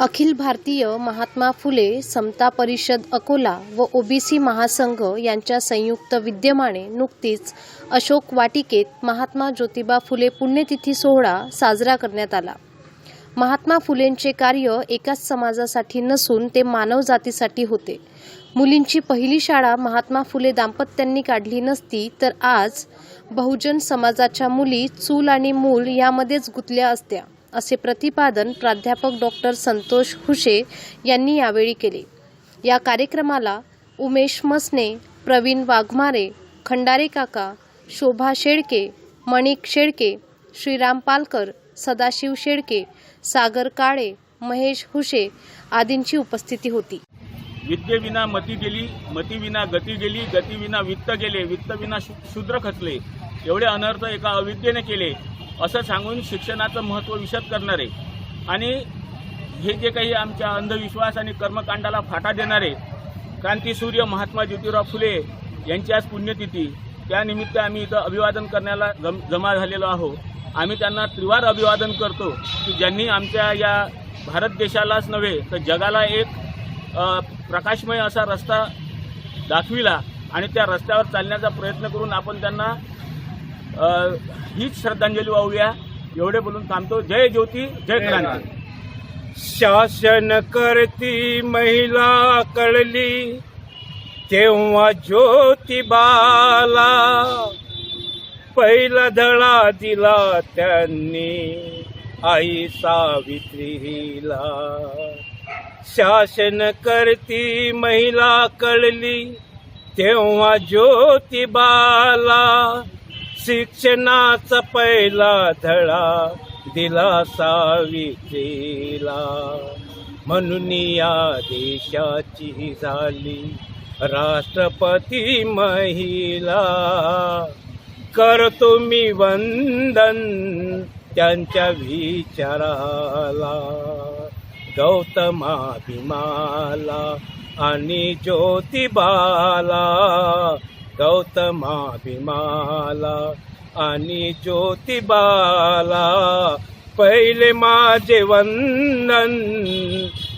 अखिल भारतीय महात्मा फुले समता परिषद अकोला व ओबीसी महासंघ यांच्या संयुक्त विद्यमाने नुकतीच अशोक वाटिकेत महात्मा ज्योतिबा फुले पुण्यतिथी सोहळा साजरा करण्यात आला. महात्मा फुलेंचे कार्य एकाच समाजासाठी नसून ते मानवजातीसाठी होते. मुलींची पहिली शाळा महात्मा फुले दाम्पत्यांनी काढली नसती तर आज बहुजन समाजाच्या मुली चूल आणि मूल यामध्येच गुंतल्या असत्या. असे प्रतिपादन प्राध्यापक डॉक्टर संतोष हुशे यांनी यावेळी केले. या कार्यक्रमाला उमेश मसने प्रवीण वाघमारे खंडारे काका शोभा शेळके मणिक शेळके श्रीराम पालकर सदाशिव शेळके सागर काळे महेश हुशे आदींची उपस्थिती होती. विद्येविना मती गेली मतीविना गती गेली गतीविना वित्त गेले वित्तविना शूद्र खचले. एवढे अनर्थ एका अविद्येने केले. असं सांगून शिक्षणाचं महत्त्व विशद करणारे. आणि हे जे काही आमच्या अंधविश्वास आणि कर्मकांडाला फाटा देणारे क्रांतीसूर्य महात्मा ज्योतिराव फुले यांची आज पुण्यतिथी. त्यानिमित्त आम्ही इथं अभिवादन करण्याला जम जमा झालेलो आहोत. आम्ही त्यांना त्रिवार अभिवादन करतो की ज्यांनी आमच्या या भारत देशालाच नव्हे तर जगाला एक प्रकाशमय असा रस्ता दाखविला आणि त्या रस्त्यावर चालण्याचा प्रयत्न करून आपण त्यांना हीच श्रद्धांजली वाहूया. एवढे बोलून थांबतो. जय ज्योती जय क्रांती. शासन करती महिला कळली तेव्हा ज्योतिबाला पहिला धडा दिला त्यांनी आई सावित्रीला शासन करती महिला कळली तेव्हा ज्योतिबाला शिक्षणाचा पहिला धडा दिला सावित्रीला. म्हणून या देशाची झाली राष्ट्रपती महिला. करतो मी वंदन त्यांच्या विचाराला. गौतमा भीमाला आणि ज्योतिबाला. गौतमा भीमाला आणि ज्योतिबाला. पहिले माझे वंदन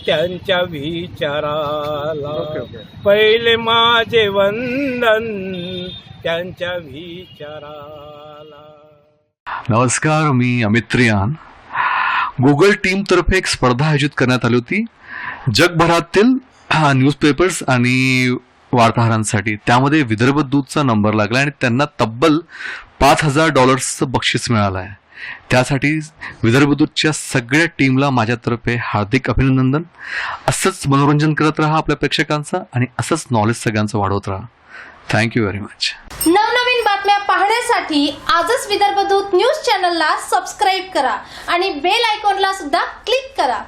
त्यांच्या विचाराला. पहिले माझे वंदन त्यांच्या विचाराला. नमस्कार मी अमित त्रियान गुगल टीमतर्फे एक स्पर्धा आयोजित करण्यात आली होती. जगभरातील न्यूजपेपर्स आणि वार्ताहरांसाठी. त्यामध्ये विदर्भ दूतचा नंबर लागला आणि त्यांना तब्बल पाच हजार डॉलर्सचं बक्षीस मिळालं आहे त्यासाठी विदर्भ दूतच्या सगळ्या टीमला माझ्यातर्फे हार्दिक अभिनंदन. असंच मनोरंजन करत राहा आपल्या प्रेक्षकांचं आणि असंच नॉलेज सगळ्यांचं वाढवत राहा. थँक्यू व्हेरी मच नवनवीन बातम्या पाहण्यासाठी आजच विदर्भ दूत न्यूज चॅनलला सबस्क्राईब करा आणि बेल आयकॉनला सुद्धा क्लिक करा.